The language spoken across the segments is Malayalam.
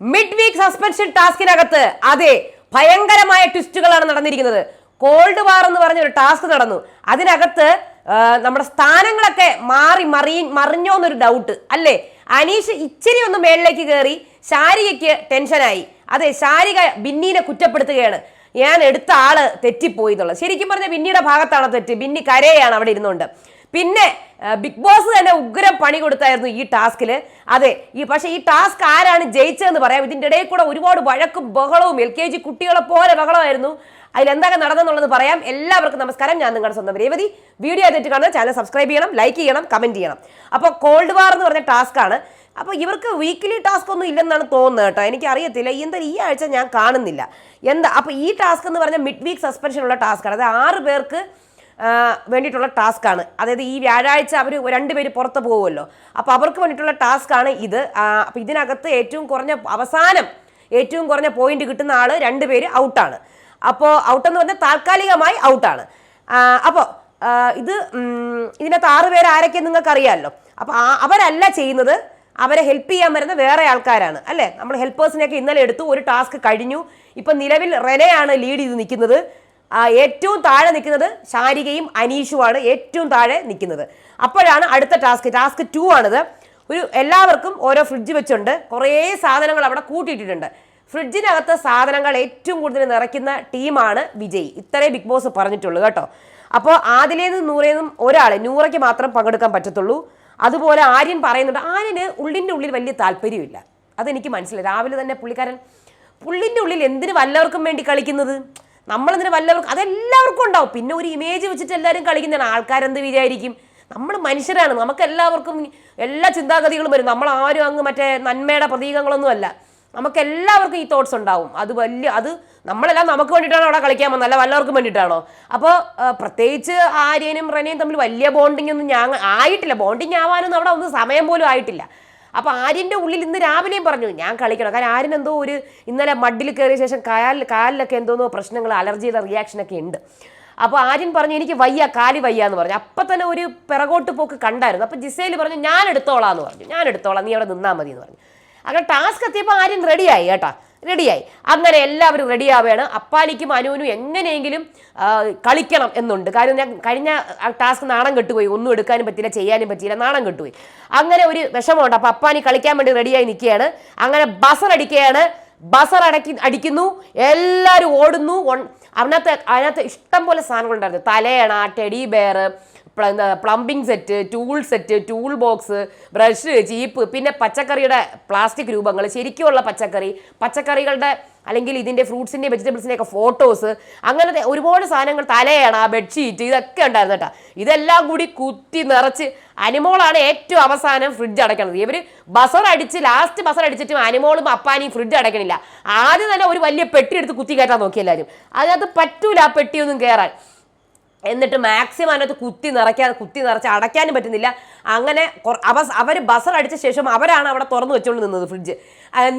മിഡ് വീക്ക് സസ്പെൻഷൻ ടാസ്കിനകത്ത് അതെ ഭയങ്കരമായ ട്വിസ്റ്റുകളാണ് നടന്നിരിക്കുന്നത്. കോൾഡ് വാർ എന്ന് പറഞ്ഞ ഒരു ടാസ്ക് നടന്നു. അതിനകത്ത് നമ്മുടെ സ്ഥാനങ്ങളൊക്കെ മാറി മറി മറിഞ്ഞോ എന്നൊരു ഡൗട്ട് അല്ലേ? അനീഷ് ഇച്ചിരി ഒന്ന് മേളിലേക്ക് കയറി ശാരികയ്ക്ക് ടെൻഷനായി. അതെ ശാരിക ബിന്നീനെ കുറ്റപ്പെടുത്തുകയാണ്. ഞാൻ എടുത്ത ആൾ തെറ്റിപ്പോയി എന്നുള്ളത്. ശരിക്കും പറഞ്ഞ ബിന്നിയുടെ ഭാഗത്താണ് തെറ്റ്. ബിന്നി കരയാണ് അവിടെ ഇരുന്നുകൊണ്ട്. പിന്നെ ബിഗ് ബോസ് തന്നെ ഉഗ്രം പണി കൊടുത്തായിരുന്നു ഈ ടാസ്കിൽ അതെ ഈ പക്ഷേ ഈ ടാസ്ക് ആരാണ് ജയിച്ചതെന്ന് പറയാം. ഇതിന്റെ ഇടയിൽ കൂടെ ഒരുപാട് വഴക്കും ബഹളവും എൽ കെ ജി കുട്ടികളെ പോലെ ബഹളമായിരുന്നു. അതിൽ എന്തൊക്കെ നടന്നെന്നുള്ളത് പറയാം. എല്ലാവർക്കും നമസ്കാരം. ഞാൻ നിങ്ങളുടെ സ്വന്തം രേവതി. വീഡിയോ ആയിട്ട് കാണുന്ന ചാനൽ സബ്സ്ക്രൈബ് ചെയ്യണം ലൈക്ക് ചെയ്യണം കമന്റ് ചെയ്യണം. അപ്പോൾ കോൾഡ് വാർ എന്ന് പറഞ്ഞ ടാസ്ക് ആണ്. അപ്പോൾ ഇവർക്ക് വീക്കിലി ടാസ്ക് ഒന്നും ഇല്ലെന്നാണ് തോന്നുന്നത് കേട്ടോ. എനിക്ക് അറിയത്തില്ല എന്തായാലും ഈ ആഴ്ച ഞാൻ കാണുന്നില്ല. എന്താ അപ്പോൾ ഈ ടാസ്ക് എന്ന് പറഞ്ഞാൽ മിഡ് വീക്ക് സസ്പെൻഷനുള്ള ടാസ്ക്കാണ് അതായത് ആറ് പേർക്ക് വേണ്ടിയിട്ടുള്ള ടാസ്ക്കാണ്. അതായത് ഈ വ്യാഴാഴ്ച അവർ രണ്ടുപേര് പുറത്ത് പോകുമല്ലോ അപ്പോൾ അവർക്ക് വേണ്ടിയിട്ടുള്ള ടാസ്ക്കാണ് ഇത്. അപ്പോൾ ഇതിനകത്ത് ഏറ്റവും കുറഞ്ഞ അവസാനം ഏറ്റവും കുറഞ്ഞ പോയിന്റ് കിട്ടുന്ന ആൾ രണ്ടുപേര് ഔട്ടാണ്. അപ്പോൾ ഔട്ടെന്ന് പറഞ്ഞാൽ താൽക്കാലികമായി ഔട്ടാണ്. അപ്പോൾ ഇത് ഇതിനകത്ത് ആറ് പേര് ആരൊക്കെ നിങ്ങൾക്ക് അറിയാമല്ലോ അപ്പോൾ അവരല്ല ചെയ്യുന്നത്. അവരെ ഹെൽപ്പ് ചെയ്യാൻ വരുന്ന വേറെ ആൾക്കാരാണ്. അല്ലേ? നമ്മൾ ഹെൽപ്പേഴ്സിനെയൊക്കെ ഇന്നലെ എടുത്തു. ഒരു ടാസ്ക് കഴിഞ്ഞു. ഇപ്പം നിലവിൽ റെനയാണ് ലീഡ് ചെയ്ത് നിൽക്കുന്നത്. ഏറ്റവും താഴെ നിൽക്കുന്നത് ശാരികയും അനീഷുമാണ് ഏറ്റവും താഴെ നിൽക്കുന്നത്. അപ്പോഴാണ് അടുത്ത ടാസ്ക്. ടാസ്ക് ടു ആണിത്. ഒരു എല്ലാവർക്കും ഓരോ ഫ്രിഡ്ജ് വെച്ചുണ്ട്. കുറേ സാധനങ്ങൾ അവിടെ കൂട്ടിയിട്ടിട്ടുണ്ട്. ഫ്രിഡ്ജിനകത്ത് സാധനങ്ങൾ ഏറ്റവും കൂടുതൽ നിറയ്ക്കുന്ന ടീമാണ് വിജയ്. ഇത്രേ ബിഗ് ബോസ് പറഞ്ഞിട്ടുള്ളൂ കേട്ടോ. അപ്പോൾ ആദിലേന്നും നൂറേന്നും ഒരാൾ നൂറയ്ക്ക് മാത്രം പങ്കെടുക്കാൻ പറ്റത്തുള്ളൂ. അതുപോലെ ആര്യൻ പറയുന്നുണ്ട് ആര്യന് ഉള്ളിന്റെ ഉള്ളിൽ വലിയ താല്പര്യമില്ല. അതെനിക്ക് മനസ്സിലായി. രാവിലെ തന്നെ പുള്ളിക്കാരൻ പുള്ളിന്റെ ഉള്ളിൽ എന്തിനു വല്ലവർക്കും വേണ്ടി കളിക്കുന്നത്? നമ്മളെന്തിന് വല്ലവർക്കും അതെല്ലാവർക്കും ഉണ്ടാവും. പിന്നെ ഒരു ഇമേജ് വെച്ചിട്ട് എല്ലാവരും കളിക്കുന്നതാണ്. ആൾക്കാരെന്ത് വിചാരിക്കും? നമ്മൾ മനുഷ്യരാണ്. നമുക്ക് എല്ലാവർക്കും എല്ലാ ചിന്താഗതികളും വരും. നമ്മൾ ആരും അങ്ങ് മറ്റേ നന്മയുടെ പ്രതീകങ്ങളൊന്നും അല്ല. നമുക്ക് എല്ലാവർക്കും ഈ തോട്ട്സ് ഉണ്ടാവും. അത് വലിയ അത് നമ്മളെല്ലാം നമുക്ക് വേണ്ടിയിട്ടാണോ അവിടെ കളിക്കാൻ വന്നത് അല്ല വല്ലവർക്കും വേണ്ടിയിട്ടാണോ? അപ്പോൾ പ്രത്യേകിച്ച് ആര്യനും റനയും തമ്മിൽ വലിയ ബോണ്ടിങ് ഒന്നും ഞാൻ ആയിട്ടില്ല. ബോണ്ടിങ് ആവാനൊന്നും അവിടെ ഒന്നും സമയം പോലും ആയിട്ടില്ല. അപ്പോൾ ആര്യന്റെ ഉള്ളിൽ ഇന്ന് രാവിലെയും പറഞ്ഞു ഞാൻ കളിക്കണം. കാരണം ആര്യൻ എന്തോ ഒരു ഇന്നലെ മഡിൽ കയറിയ ശേഷം കാലിൽ കാലിലൊക്കെ എന്തോന്നോ പ്രശ്നങ്ങൾ അലർജിയുടെ റിയാക്ഷനൊക്കെ ഉണ്ട്. അപ്പോൾ ആര്യൻ പറഞ്ഞു എനിക്ക് വയ്യ കാലി വയ്യ എന്ന് പറഞ്ഞു. അപ്പം തന്നെ ഒരു പിറകോട്ട് പോക്ക് കണ്ടായിരുന്നു. അപ്പോൾ ജിസേൽ പറഞ്ഞു ഞാൻ എടുത്തോളാം എന്ന് പറഞ്ഞു. ഞാൻ എടുത്തോളാം നീ അവിടെ നിന്നാൽ മതി എന്ന് പറഞ്ഞു. അങ്ങനെ ടാസ്ക് എത്തിയപ്പോൾ ആര്യൻ റെഡിയായി കേട്ടാ. റെഡിയായി. അങ്ങനെ എല്ലാവരും റെഡിയാവുകയാണ്. അപ്പാലിക്കും അനുവിനും എങ്ങനെയെങ്കിലും കളിക്കണം എന്നുണ്ട്. കാര്യം ഞാൻ കഴിഞ്ഞ ടാസ്ക് നാണം കെട്ടുപോയി. ഒന്നും എടുക്കാനും പറ്റില്ല ചെയ്യാനും പറ്റിയില്ല നാണം കെട്ടുപോയി. അങ്ങനെ ഒരു വിഷമമുണ്ട്. അപ്പോൾ അപ്പാനി കളിക്കാൻ വേണ്ടി റെഡിയായി നിൽക്കുകയാണ്. അങ്ങനെ ബസർ അടിക്കുകയാണ്. ബസർ അടക്കി അടിക്കുന്നു. എല്ലാവരും ഓടുന്നു. അതിനകത്ത് അതിനകത്ത് ഇഷ്ടം പോലെ സാധനങ്ങളുണ്ടായിരുന്നു. തലയണ teddy bear plumbing set tool set tool box brush ചീപ്പ് പിന്നെ പച്ചക്കറിയുടെ പ്ലാസ്റ്റിക് രൂപങ്ങൾ ശരിക്കുമുള്ള പച്ചക്കറി പച്ചക്കറികളുടെ അല്ലെങ്കിൽ ഇതിന്റെ ഫ്രൂട്ട്സിന്റെ വെജിറ്റബിൾസിന്റെ ഒക്കെ ഫോട്ടോസ് അങ്ങനത്തെ ഒരുപാട് സാധനങ്ങൾ തലയാണ് ആ ബെഡ്ഷീറ്റ് ഇതൊക്കെ ഉണ്ടായിരുന്നു കേട്ടോ. ഇതെല്ലാം കൂടി കുത്തി നിറച്ച് അനിമോളാണ് ഏറ്റവും അവസാനം ഫ്രിഡ്ജ് അടയ്ക്കണത്. ഇവർ ബസർ അടിച്ച് ലാസ്റ്റ് ബസർ അടിച്ചിട്ടും അനിമോളും അപ്പാനിയും ഫ്രിഡ്ജ് അടയ്ക്കണില്ല. ആദ്യം തന്നെ ഒരു വലിയ പെട്ടി എടുത്ത് കുത്തി കയറ്റാൻ നോക്കി എല്ലാവരും. അതിനകത്ത് പറ്റൂല ആ പെട്ടിയൊന്നും കയറാൻ എന്നിട്ട് മാക്സിമം അതിനകത്ത് കുത്തി നിറയ്ക്കാൻ കുത്തി നിറച്ച് അടയ്ക്കാനും പറ്റുന്നില്ല. അങ്ങനെ അവ അവർ ബസർ അടിച്ച ശേഷം അവരാണ് അവിടെ തുറന്നു വെച്ചുകൊണ്ട് നിന്നത് ഫ്രിഡ്ജ്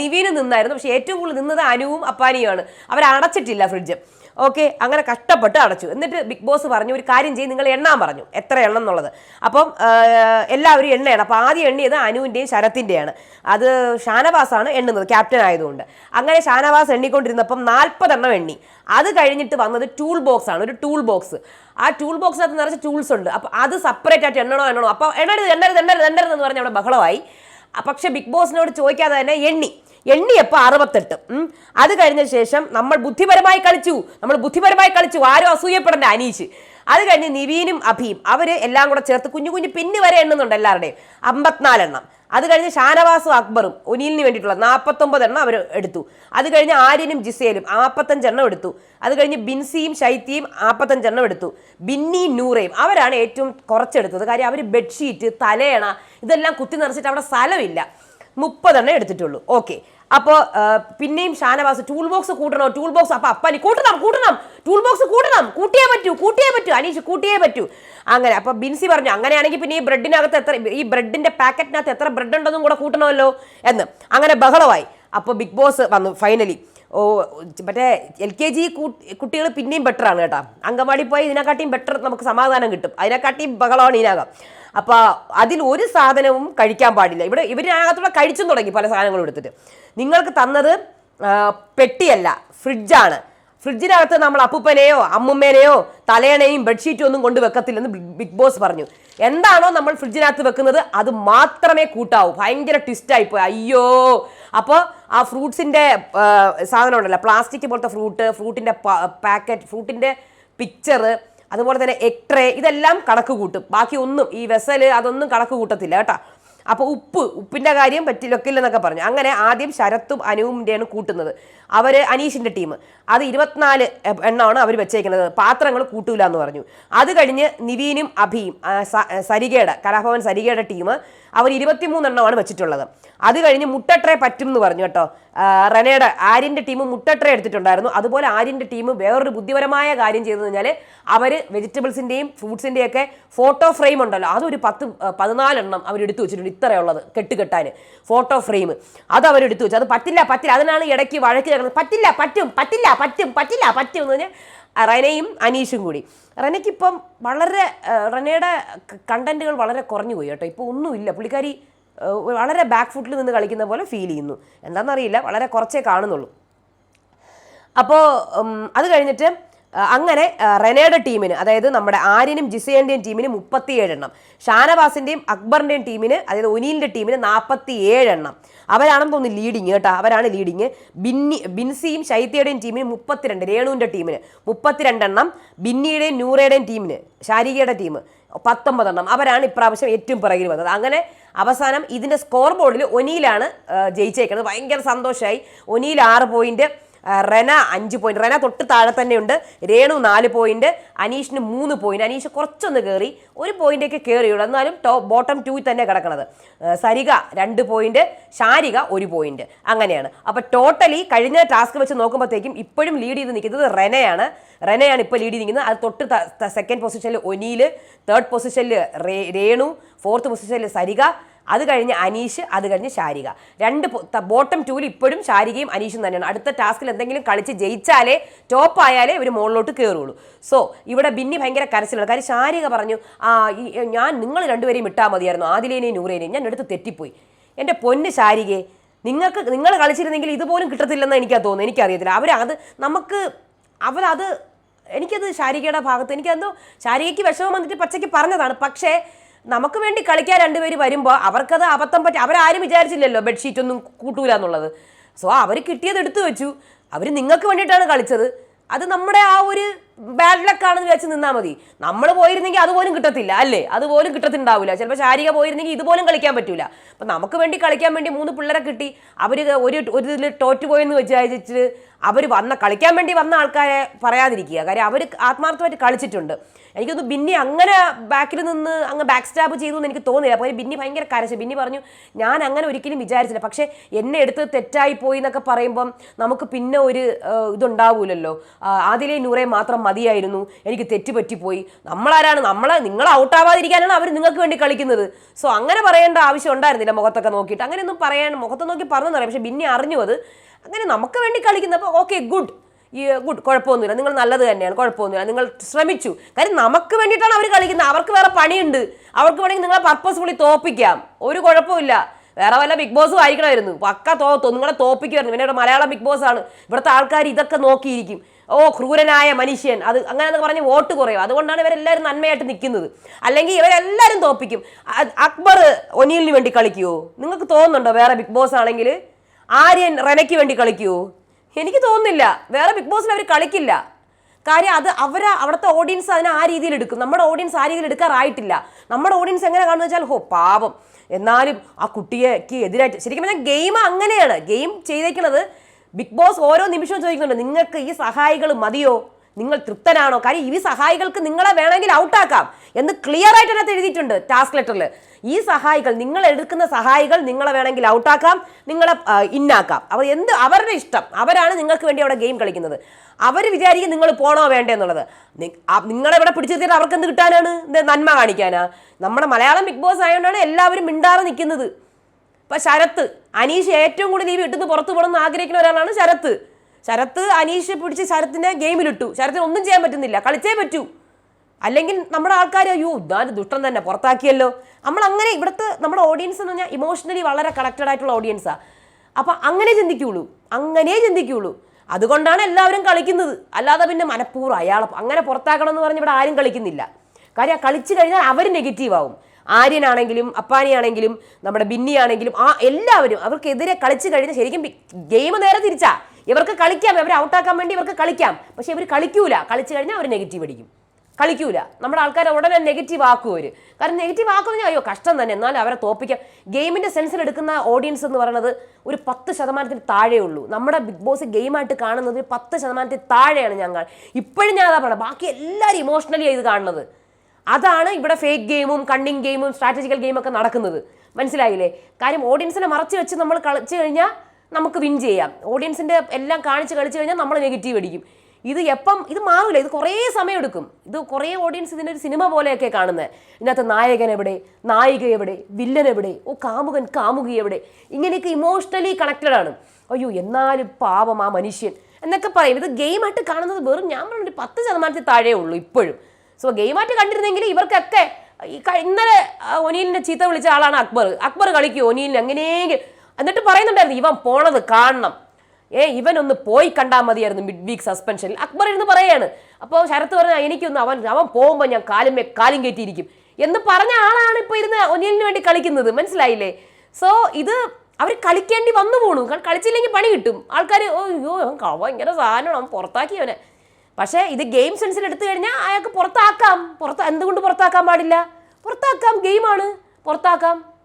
നിവീന് നിന്നായിരുന്നു. പക്ഷേ ഏറ്റവും കൂടുതൽ നിന്നത് അനുവും അപ്പാനിയുമാണ്. അവർ അടച്ചിട്ടില്ല ഫ്രിഡ്ജ് ഓക്കെ അങ്ങനെ കഷ്ടപ്പെട്ട് അടച്ചു. എന്നിട്ട് ബിഗ് ബോസ് പറഞ്ഞു ഒരു കാര്യം ചെയ്യും നിങ്ങൾ എണ്ണാൻ പറഞ്ഞു. എത്ര എണ്ണം എന്നുള്ളത്. അപ്പം എല്ലാവരും എണ്ണയാണ്. അപ്പോൾ ആദ്യം എണ്ണിയത് അനുവിന്റെയും ശരത്തിന്റെയാണ് അത് ഷാനവാസാണ് എണ്ണുന്നത് ക്യാപ്റ്റൻ ആയതുകൊണ്ട്. അങ്ങനെ ഷാനവാസ് എണ്ണിക്കൊണ്ടിരുന്നപ്പം നാൽപ്പതെണ്ണം എണ്ണി. അത് കഴിഞ്ഞിട്ട് വന്നത് ടൂൾ ബോക്സ് ആണ് ഒരു ടൂൾ ബോക്സ്. ആ ടൂൾ ബോക്സിനകത്ത് നിറച്ച് ടൂൾസ് ഉണ്ട്. അപ്പോൾ അത് സെപ്പറേറ്റ് ആയിട്ട് എണ്ണണോ എണ്ണണോ? അപ്പോൾ എണ്ണരുത് എണ്ണരുത് എണ്ണരുത് എണ്ണരുത് എന്ന് പറഞ്ഞ് അവിടെ ബഹളമായി. പക്ഷേ ബിഗ് ബോസിനോട് ചോദിക്കാതെ തന്നെ എണ്ണി. എണ്ണിയപ്പോൾ അറുപത്തെട്ട്. അത് കഴിഞ്ഞ ശേഷം നമ്മൾ ബുദ്ധിപരമായി കളിച്ചു. നമ്മൾ ബുദ്ധിപരമായി കളിച്ചു. ആരും അസൂയപ്പെടേണ്ട അനീഷ്. അത് കഴിഞ്ഞ് നിവീനും അഭിയും. അവർ എല്ലാം കൂടെ ചേർത്ത് കുഞ്ഞു കുഞ്ഞു പിന്നെ വരെ എണ്ണുന്നുണ്ട് എല്ലാവരുടെയും. അമ്പത്തിനാലെണ്ണം. അത് കഴിഞ്ഞ് ഷാനവാസും അക്ബറും ഒനീലിന് വേണ്ടിയിട്ടുള്ള നാൽപ്പത്തൊമ്പത് എണ്ണം അവർ എടുത്തു. അത് കഴിഞ്ഞ് ആര്യനും ജിസേലും നാൽപ്പത്തഞ്ചെണ്ണം എടുത്തു. അത് കഴിഞ്ഞ് ബിൻസിയും ശൈത്യയും നാൽപ്പത്തഞ്ചെണ്ണം എടുത്തു. ബിന്നിയും നൂറയും അവരാണ് ഏറ്റവും കുറച്ചെടുത്തത്. കാര്യം അവർ ബെഡ്ഷീറ്റ് തലയണ ഇതെല്ലാം കുത്തി നിറച്ചിട്ട് അവിടെ സ്ഥലമില്ല. മുപ്പതെണ്ണം എടുത്തിട്ടുള്ളൂ. ഓക്കെ. അപ്പോൾ പിന്നെയും ഷാനവാസ് ടൂൾ ബോക്സ് കൂട്ടണോ? ടൂൾ ബോക്സ് അപ്പോൾ അപ്പാനി കൂട്ടണം കൂട്ടണം. ടൂൾ ബോക്സ് കൂട്ടണം. കൂട്ടിയേ പറ്റൂ കൂട്ടിയേ പറ്റൂ. അനീഷ് കൂട്ടിയേ പറ്റൂ. അങ്ങനെ അപ്പോൾ ബിൻസി പറഞ്ഞു അങ്ങനെയാണെങ്കിൽ പിന്നെ ഈ ബ്രെഡിനകത്ത് എത്ര ഈ ബ്രെഡിന്റെ പാക്കറ്റിനകത്ത് എത്ര ബ്രെഡ് ഉണ്ടെന്നും കൂടെ കൂട്ടണമല്ലോ എന്ന്. അങ്ങനെ ബഹളമായി. അപ്പോൾ ബിഗ് ബോസ് വന്നു ഫൈനലി ഓ മറ്റേ എൽ കെ ജി കുട്ടികൾ പിന്നെയും ബെറ്റർ ആണ് കേട്ടോ. അങ്കമാടി പോയി ഇതിനെക്കാട്ടിയും ബെറ്റർ നമുക്ക് സമാധാനം കിട്ടും. അതിനെക്കാട്ടിയും ബഹളമാണ് ഇതിനകം അപ്പോൾ അതിൽ ഒരു സാധനവും കഴിക്കാൻ പാടില്ല. ഇവിടെ ഇവരിനകത്തൂടെ കഴിച്ചും തുടങ്ങി പല സാധനങ്ങളും എടുത്തിട്ട്. നിങ്ങൾക്ക് തന്നത് പെട്ടിയല്ല ഫ്രിഡ്ജാണ്. ഫ്രിഡ്ജിനകത്ത് നമ്മൾ അപ്പൂപ്പനെയോ അമ്മുമ്മേനെയോ തലേണയും ബെഡ്ഷീറ്റും ഒന്നും കൊണ്ട് വെക്കത്തില്ലെന്ന് ബിഗ് ബോസ് പറഞ്ഞു. എന്താണോ നമ്മൾ ഫ്രിഡ്ജിനകത്ത് വെക്കുന്നത് അത് മാത്രമേ കൂട്ടാവൂ. ഭയങ്കര ട്വിസ്റ്റായിപ്പോയി അയ്യോ! അപ്പോൾ ആ ഫ്രൂട്ട്സിന്റെ സാധനം ഉണ്ടല്ലോ പ്ലാസ്റ്റിക് പോലത്തെ ഫ്രൂട്ട് ഫ്രൂട്ടിന്റെ പാക്കറ്റ് ഫ്രൂട്ടിന്റെ പിക്ചർ അതുപോലെ തന്നെ എക്ട്രേ ഇതെല്ലാം കണക്ക് കൂട്ടും. ബാക്കി ഒന്നും ഈ വെസൽ അതൊന്നും കണക്ക് കൂട്ടത്തില്ല കേട്ടോ. അപ്പോൾ ഉപ്പ് ഉപ്പിന്റെ കാര്യം പറ്റില്ലൊക്കില്ലെന്നൊക്കെ പറഞ്ഞു. അങ്ങനെ ആദ്യം ശരത്തും അനുവിന്റെയാണ് കൂട്ടുന്നത്. അവർ അനീഷിന്റെ ടീം. അത് ഇരുപത്തിനാല് എണ്ണമാണ് അവർ വെച്ചേക്കുന്നത്. പാത്രങ്ങൾ കൂട്ടൂല എന്ന് പറഞ്ഞു. അത് കഴിഞ്ഞ് നിവീനും അഭിയും സരികയുടെ കലാഭവൻ സരികയുടെ ടീം അവർ ഇരുപത്തിമൂന്നെണ്ണമാണ് വെച്ചിട്ടുള്ളത്. അത് കഴിഞ്ഞ് മുട്ടട്രേ പറ്റും എന്ന് പറഞ്ഞു കേട്ടോ. റെനയുടെ ആര്യന്റെ ടീം മുട്ടട്രേ എടുത്തിട്ടുണ്ടായിരുന്നു. അതുപോലെ ആര്യന്റെ ടീം വേറൊരു ബുദ്ധിപരമായ കാര്യം ചെയ്തെന്ന് കഴിഞ്ഞാൽ അവർ വെജിറ്റബിൾസിന്റെയും ഫ്രൂട്ട്സിന്റെയും ഒക്കെ ഫോട്ടോ ഫ്രെയിം ഉണ്ടല്ലോ. അതൊരു പത്ത് പതിനാലെണ്ണം അവർ എടുത്തു വെച്ചിട്ടുണ്ട്. ഇത്രയുള്ളത് കെട്ടുകെട്ടാൻ. ഫോട്ടോ ഫ്രെയിം അത് അവർ എടുത്തു വെച്ചു. അത് പറ്റില്ല പറ്റില്ല. അതിനാണ് ഇടയ്ക്ക് വഴക്ക് കിടക്കുന്നത് പറ്റില്ല പറ്റും പറ്റില്ല പറ്റും പറ്റില്ല പറ്റും എന്ന് പറഞ്ഞാൽ റനയും അനീഷും കൂടി. റനയ്ക്കിപ്പം വളരെ റനയുടെ കണ്ടന്റുകൾ വളരെ കുറഞ്ഞു പോയി കേട്ടോ. ഇപ്പോൾ ഒന്നുമില്ല. പുള്ളിക്കാരി വളരെ ബാക്ക് ഫുട്ടിൽ നിന്ന് കളിക്കുന്ന പോലെ ഫീൽ ചെയ്യുന്നു. എന്താണെന്നറിയില്ല. വളരെ കുറച്ചേ കാണുന്നുള്ളൂ. അപ്പോൾ അത് കഴിഞ്ഞിട്ട് അങ്ങനെ റെനയുടെ ടീമിന് അതായത് നമ്മുടെ ആര്യനും ജിസേന്റെയും ടീമിന് മുപ്പത്തിയേഴ് എണ്ണം ഷാനവാസിന്റെയും അക്ബറിന്റെയും ടീമിന് അതായത് ഒനീലിന്റെ ടീമിന് നാൽപ്പത്തി എണ്ണം അവരാണെന്ന് തോന്നുന്നു ലീഡിങ് കേട്ടോ അവരാണ് ലീഡിങ്. ബിന്നി ബിൻസിയും ശൈത്യയുടെയും ടീമിന് മുപ്പത്തിരണ്ട് രേണുവിന്റെ ടീമിന് മുപ്പത്തിരണ്ടെണ്ണം ബിന്നിയുടെയും നൂറയുടെയും ടീമിന് ശാരികയുടെ ടീം പത്തൊമ്പതെണ്ണം. അവരാണ് ഇപ്രാവശ്യം ഏറ്റവും പിറകിൽ വന്നത്. അങ്ങനെ അവസാനം ഇതിന്റെ സ്കോർ ബോർഡിൽ ഒനിയിലാണ് ജയിച്ചേക്കുന്നത്. ഭയങ്കര സന്തോഷമായി ഒനിയിൽ ആറ് പോയിന്റ് ആ, റെന അഞ്ച് പോയിന്റ് റെന തൊട്ട് താഴെ തന്നെയുണ്ട്. രേണു നാല് പോയിന്റ് അനീഷിന് മൂന്ന് പോയിന്റ് അനീഷ് കുറച്ചൊന്ന് കയറി ഒരു പോയിന്റൊക്കെ കയറിയുള്ളൂ എന്നാലും ടോപ്പ് ബോട്ടം ടൂയിൽ തന്നെ കിടക്കണത്. ആ, സരിക രണ്ട് പോയിന്റ് ശാരിക ഒരു പോയിന്റ് അങ്ങനെയാണ്. അപ്പോൾ ടോട്ടലി കഴിഞ്ഞ ടാസ്ക് വെച്ച് നോക്കുമ്പോഴത്തേക്കും ഇപ്പോഴും ലീഡ് ചെയ്ത് നിൽക്കുന്നത് റെനയാണ്. റെനയാണ് ഇപ്പോൾ ലീഡ് ചെയ്ത് നിൽക്കുന്നത്. അത് തൊട്ട് സെക്കൻഡ് പൊസിഷനിൽ ഒനീൽ തേർഡ് പൊസിഷനിൽ രേണു ഫോർത്ത് പൊസിഷനിൽ സരിക അത് കഴിഞ്ഞ് അനീഷ് അത് കഴിഞ്ഞ് ശാരിക. രണ്ട് ബോട്ടം ടൂവിൽ ഇപ്പോഴും ശാരികയും അനീഷും തന്നെയാണ്. അടുത്ത ടാസ്കിൽ എന്തെങ്കിലും കളിച്ച് ജയിച്ചാലേ ടോപ്പ് ആയാലേ ഇവർ മുകളിലോട്ട് കയറുള്ളൂ സോ ഇവിടെ ബിന്നി ഭയങ്കര കരച്ചിലാണ്. കാര്യം ശാരിക പറഞ്ഞു ആ ഞാൻ നിങ്ങൾ രണ്ടുപേരെയും ഇട്ടാൽ മതിയായിരുന്നു. ആദിലേനെയും നൂറേനെയും. ഞാൻ എടുത്ത് തെറ്റിപ്പോയി. എന്റെ പൊന്ന് ശാരികയെ നിങ്ങൾക്ക് നിങ്ങൾ കളിച്ചിരുന്നെങ്കിൽ ഇതുപോലും കിട്ടത്തില്ലെന്ന് എനിക്കാ തോന്നുന്നു എനിക്കറിയത്തില്ല. അവരത് നമുക്ക് അവരത് എനിക്കത് ശാരികയുടെ ഭാഗത്ത് എനിക്കെന്തോ ശാരികയ്ക്ക് വിഷമം വന്നിട്ട് പച്ചയ്ക്ക് പറഞ്ഞതാണ്. പക്ഷേ നമുക്ക് വേണ്ടി കളിക്കാൻ രണ്ടുപേര് വരുമ്പോൾ അവർക്കത് അബദ്ധം പറ്റി അവരാരും വിചാരിച്ചില്ലല്ലോ ബെഡ്ഷീറ്റ് ഒന്നും കൂട്ടൂല എന്നുള്ളത്. സോ അവർ കിട്ടിയത് എടുത്തു വെച്ചു. അവർ നിങ്ങൾക്ക് വേണ്ടിയിട്ടാണ് കളിച്ചത്. അത് നമ്മുടെ ആ ഒരു ബാഡ് ലക്കാണെന്ന് വെച്ച് നിന്നാൽ മതി. നമ്മൾ പോയിരുന്നെങ്കിൽ അതുപോലും കിട്ടത്തില്ല അല്ലേ? അതുപോലും കിട്ടത്തിണ്ടാവില്ല ചിലപ്പോൾ ശാരിക പോയിരുന്നെങ്കിൽ ഇതുപോലും കളിക്കാൻ പറ്റില്ല അപ്പം നമുക്ക് വേണ്ടി കളിക്കാൻ വേണ്ടി മൂന്ന് പിള്ളേരെ കിട്ടി. അവർ ഒരു ഒരു ഇതിൽ തോറ്റുപോയെന്ന് വിചാരിച്ചിട്ട് അവർ വന്ന കളിക്കാൻ വേണ്ടി വന്ന ആൾക്കാരെ പറയാതിരിക്കുക. കാര്യം അവർ ആത്മാർത്ഥമായിട്ട് കളിച്ചിട്ടുണ്ട്. എനിക്കൊന്ന് ബിന്നി അങ്ങനെ ബാക്കിൽ നിന്ന് അങ്ങ് ബാക്ക് സ്റ്റാബ് ചെയ്തു എന്ന് എനിക്ക് തോന്നില്ല അപ്പോൾ ബിന്നി ഭയങ്കര കരച്ചു ബിന്നി പറഞ്ഞു ഞാൻ അങ്ങനെ ഒരിക്കലും വിചാരിച്ചില്ല. പക്ഷേ എന്നെ എടുത്ത് തെറ്റായി പോയി എന്നൊക്കെ പറയുമ്പം നമുക്ക് പിന്നെ ഒരു ഇതുണ്ടാവൂലല്ലോ. ആദിലെ നൂറെ മാത്രം മതിയായിരുന്നു. എനിക്ക് തെറ്റ് പറ്റിപ്പോയി നമ്മളാരാണ്? നമ്മളെ നിങ്ങൾ ഔട്ടാവാതിരിക്കാനാണ് അവർ നിങ്ങൾക്ക് വേണ്ടി കളിക്കുന്നത്. സോ അങ്ങനെ പറയേണ്ട ആവശ്യം ഉണ്ടായിരുന്നില്ല മുഖത്തൊക്കെ നോക്കിയിട്ട്. അങ്ങനെയൊന്നും പറയാൻ മുഖത്ത് നോക്കി പറഞ്ഞെന്നറിയാം. പക്ഷേ ബിന്നി അറിഞ്ഞു അത്. അങ്ങനെ നമുക്ക് വേണ്ടി കളിക്കുന്നപ്പോൾ ഓക്കെ ഗുഡ് ഗുഡ് കുഴപ്പമൊന്നുമില്ല. നിങ്ങൾ നല്ലത് തന്നെയാണ്. കുഴപ്പമൊന്നുമില്ല. നിങ്ങൾ ശ്രമിച്ചു. കാര്യം നമുക്ക് വേണ്ടിയിട്ടാണ് അവർ കളിക്കുന്നത്. അവർക്ക് വേറെ പണിയുണ്ട്. അവർക്ക് വേണമെങ്കിൽ നിങ്ങളെ പർപ്പസ്ഫുള്ളി തോപ്പിക്കാം. ഒരു കുഴപ്പമില്ല. വേറെ വല്ല ബിഗ് ബോസും ആയിരിക്കണമായിരുന്നു. പക്ക തോത്തോ നിങ്ങളെ തോപ്പിക്കുമായിരുന്നു. പിന്നെ ഇവിടെ മലയാളം ബിഗ് ബോസ് ആണ്. ഇവിടുത്തെ ആൾക്കാർ ഇതൊക്കെ നോക്കിയിരിക്കും. ഓ ക്രൂരനായ മനുഷ്യൻ. അത് അങ്ങനെ പറഞ്ഞ് വോട്ട് കുറയും. അതുകൊണ്ടാണ് ഇവരെല്ലാവരും നന്മയായിട്ട് നിൽക്കുന്നത്. അല്ലെങ്കിൽ ഇവരെല്ലാവരും തോപ്പിക്കും. അക്ബർ ഒനിയലിന് വേണ്ടി കളിക്കുമോ നിങ്ങൾക്ക് തോന്നുന്നുണ്ടോ വേറെ ബിഗ് ബോസ് ആണെങ്കിൽ? ആര്യൻ റെനയ്ക്ക് വേണ്ടി കളിക്കൂ. എനിക്ക് തോന്നുന്നില്ല. വേറെ ബിഗ് ബോസിൽ അവർ കളിക്കില്ല. കാര്യം അത് അവർ അവിടുത്തെ ഓഡിയൻസ് അതിനെ ആ രീതിയിൽ എടുക്കും. നമ്മുടെ ഓഡിയൻസ് ആ രീതിയിൽ എടുക്കാറായിട്ടില്ല. നമ്മുടെ ഓഡിയൻസ് എങ്ങനെ കാണുന്നു വെച്ചാൽ ഹോ പാപം എന്നാലും ആ കുട്ടിയേക്ക് എതിരായിട്ട് ശരിക്കും പറഞ്ഞാൽ ഗെയിം അങ്ങനെയാണ്. ഗെയിം ചെയ്തേക്കുന്നത് ബിഗ് ബോസ് ഓരോ നിമിഷവും ചോദിക്കുന്നുണ്ട് നിങ്ങൾക്ക് ഈ സഹായികൾ മതിയോ? നിങ്ങൾ തൃപ്തനാണോ? കാര്യം ഈ സഹായികൾക്ക് നിങ്ങളെ വേണമെങ്കിൽ ഔട്ടാക്കാം എന്ന് ക്ലിയർ ആയിട്ട് അതിനകത്ത് എഴുതിയിട്ടുണ്ട് ടാസ്ക് ലെറ്ററിൽ ഈ സഹായികൾ നിങ്ങൾ എടുക്കുന്ന സഹായികൾ നിങ്ങളെ വേണമെങ്കിൽ ഔട്ടാക്കാം നിങ്ങളെ ഇന്നാക്കാം. അവർ എന്ത് അവരുടെ ഇഷ്ടം അവരാണ് നിങ്ങൾക്ക് വേണ്ടി അവിടെ ഗെയിം കളിക്കുന്നത്. അവർ വിചാരിക്കും നിങ്ങൾ പോണോ വേണ്ടേ എന്നുള്ളത്. നി- ആ- നിങ്ങളെ ഇവിടെ പിടിച്ചിരുത്തിയിട്ട് അവർക്ക് എന്ത് കിട്ടാനാണ്? നന്മ കാണിക്കാനാ? നമ്മുടെ മലയാളം ബിഗ് ബോസ് ആയതുകൊണ്ടാണ് എല്ലാവരും മിണ്ടാതെ നിൽക്കുന്നത്. ഇപ്പൊ ശരത്ത് അനീഷ് ഏറ്റവും കൂടുതൽ ഈ വീട്ടിൽ നിന്ന് പുറത്തു പോകണമെന്ന് ആഗ്രഹിക്കുന്ന ഒരാളാണ് ശരത്ത്. ശരത്ത് അനീഷ് പിടിച്ച് ശരത്തിനെ ഗെയിമിലിട്ടു. ശരത്തിന് ഒന്നും ചെയ്യാൻ പറ്റുന്നില്ല. കളിച്ചേ പറ്റൂ. അല്ലെങ്കിൽ നമ്മുടെ ആൾക്കാർ അയ്യോ ഞാൻ ദുഷ്ടം തന്നെ പുറത്താക്കിയല്ലോ. നമ്മൾ അങ്ങനെ ഇവിടുത്തെ നമ്മുടെ ഓഡിയൻസ് എന്ന് പറഞ്ഞാൽ ഇമോഷണലി വളരെ കണക്റ്റഡ് ആയിട്ടുള്ള ഓഡിയൻസാണ് അപ്പം അങ്ങനെ ചിന്തിക്കുള്ളൂ. അങ്ങനെ ചിന്തിക്കുള്ളൂ. അതുകൊണ്ടാണ് എല്ലാവരും കളിക്കുന്നത്. അല്ലാതെ പിന്നെ മനഃപൂർവം അയാളെ അങ്ങനെ പുറത്താക്കണം എന്ന് പറഞ്ഞ് ഇവിടെ ആരും കളിക്കുന്നില്ല. കാര്യം കളിച്ചു കഴിഞ്ഞാൽ അവർ നെഗറ്റീവ് ആവും. ആര്യനാണെങ്കിലും അപ്പാനിയാണെങ്കിലും നമ്മുടെ ബിന്നിയാണെങ്കിലും ആ എല്ലാവരും അവർക്കെതിരെ കളിച്ചു കഴിഞ്ഞാൽ ശരിക്കും ഗെയിം നേരെ തിരിച്ചാ. ഇവർക്ക് കളിക്കാം അവരെ ഔട്ടാക്കാൻ വേണ്ടി ഇവർക്ക് കളിക്കാം. പക്ഷെ ഇവർ കളിക്കൂല. കളിച്ചു കഴിഞ്ഞാൽ അവർ നെഗറ്റീവ് അടിക്കും. കളിക്കൂല. നമ്മുടെ ആൾക്കാരെ ഉടനെ നെഗറ്റീവ് ആക്കും അവർ കാരണം നെഗറ്റീവ് ആക്കുന്ന അയ്യോ കഷ്ടം തന്നെ. എന്നാലും അവരെ തോപ്പിക്കാം. ഗെയിമിന്റെ സെൻസിൽ എടുക്കുന്ന ഓഡിയൻസ് എന്ന് പറയുന്നത് ഒരു പത്ത് ശതമാനത്തിന് താഴെ ഉള്ളൂ. നമ്മുടെ ബിഗ് ബോസ് ഗെയിമായിട്ട് കാണുന്നത് ഒരു പത്ത് ശതമാനത്തിൽ താഴെയാണ് ഞങ്ങൾ. ഇപ്പോഴും ഞാൻ അതാ പറയുന്നത് ബാക്കി എല്ലാവരും ഇമോഷണലി ഇത് കാണുന്നത്. അതാണ് ഇവിടെ ഫേക്ക് ഗെയിമും കണ്ണിങ് ഗെയിമും സ്ട്രാറ്റജിക്കൽ ഗെയിമൊക്കെ നടക്കുന്നത്. മനസ്സിലായില്ലേ? കാര്യം ഓഡിയൻസിനെ മറച്ചു വെച്ച് നമ്മൾ കളിച്ചു കഴിഞ്ഞാൽ നമുക്ക് വിൻ ചെയ്യാം. ഓഡിയൻസിന്റെ എല്ലാം കാണിച്ച് കളിച്ചു കഴിഞ്ഞാൽ നമ്മൾ നെഗറ്റീവ് അടിക്കും. ഇത് എപ്പം ഇത് മാറില്ല ഇത് കുറേ സമയമെടുക്കും. ഇത് കുറേ ഓഡിയൻസ് ഇതിന്റെ ഒരു സിനിമ പോലെയൊക്കെ കാണുന്നത് ഇതിനകത്ത് നായകൻ എവിടെ നായിക എവിടെ വില്ലൻ എവിടെ ഓ കാമുകൻ കാമുകി എവിടെ? ഇങ്ങനെയൊക്കെ ഇമോഷണലി കണക്റ്റഡ് ആണ്. അയ്യോ എന്നാലും പാപം ആ മനുഷ്യൻ. എന്നൊക്കെ പറയും. ഇത് ഗെയിമായിട്ട് കാണുന്നത് വെറും ഞാൻ പറഞ്ഞ പത്ത് ശതമാനത്തിൽ താഴേ ഉള്ളൂ ഇപ്പോഴും. സോ ഗെയിമായിട്ട് കണ്ടിരുന്നെങ്കിൽ ഇവർക്കൊക്കെ ഈ ഇന്നലെ ഒനീലിനെ ചീത്ത വിളിച്ച ആളാണ് അക്ബർ. അക്ബർ കളിക്കും ഒനീലിന് എങ്ങനെയെങ്കിലും എന്നിട്ട് പറയുന്നുണ്ടായിരുന്നു ഇവൻ പോണത് കാണണം. ഏ ഇവനൊന്ന് പോയി കണ്ടാൽ മതിയായിരുന്നു മിഡ് വീക്ക് സസ്പെൻഷനിൽ അക്ബർ ഇരുന്ന് പറയാണ്. അപ്പോൾ ശരത്ത് പറഞ്ഞാൽ എനിക്കൊന്ന് അവൻ അവൻ പോകുമ്പോൾ ഞാൻ കാലും മേ- കാലും കയറ്റിയിരിക്കും. എന്ന് പറഞ്ഞ ആളാണ് ഇപ്പോൾ ഇരുന്ന് ഒനിയലിന് വേണ്ടി കളിക്കുന്നത്. മനസ്സിലായില്ലേ? സോ ഇത് അവർ കളിക്കേണ്ടി വന്നു പോണു. കളിച്ചില്ലെങ്കിൽ പണി കിട്ടും. ആൾക്കാർ ഓ അയ്യോ അവൻ ഇങ്ങനെ സാധനമാണ് അവൻ പുറത്താക്കി അവനെ. പക്ഷേ ഇത് ഗെയിം സെൻസിൽ എടുത്തു കഴിഞ്ഞാൽ അയാൾക്ക് പുറത്താക്കാം. പുറത്ത് എന്തുകൊണ്ട് പുറത്താക്കാൻ പാടില്ല? പുറത്താക്കാം ഗെയിമാണ് പുറത്താക്കാം.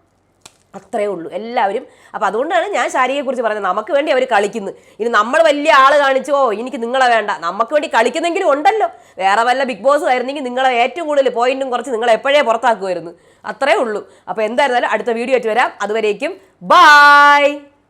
അത്രേ ഉള്ളൂ എല്ലാവരും. അപ്പം അതുകൊണ്ടാണ് ഞാൻ ശാരിയെക്കുറിച്ച് പറഞ്ഞത്. നമുക്ക് വേണ്ടി അവർ കളിക്കുന്നു. ഇനി നമ്മൾ വലിയ ആൾ കാണിച്ചോ എനിക്ക് നിങ്ങളെ വേണ്ട. നമുക്ക് വേണ്ടി കളിക്കുന്നെങ്കിലും ഉണ്ടല്ലോ. വേറെ വല്ല ബിഗ് ബോസ് ആയിരുന്നെങ്കിൽ നിങ്ങളെ ഏറ്റവും കൂടുതൽ പോയിന്റും കുറച്ച് നിങ്ങളെ എപ്പോഴേ പുറത്താക്കുമായിരുന്നു. അത്രേ ഉള്ളൂ. അപ്പോൾ എന്തായിരുന്നാലും അടുത്ത വീഡിയോ ആയിട്ട് വരാം. അതുവരേക്കും ബായ്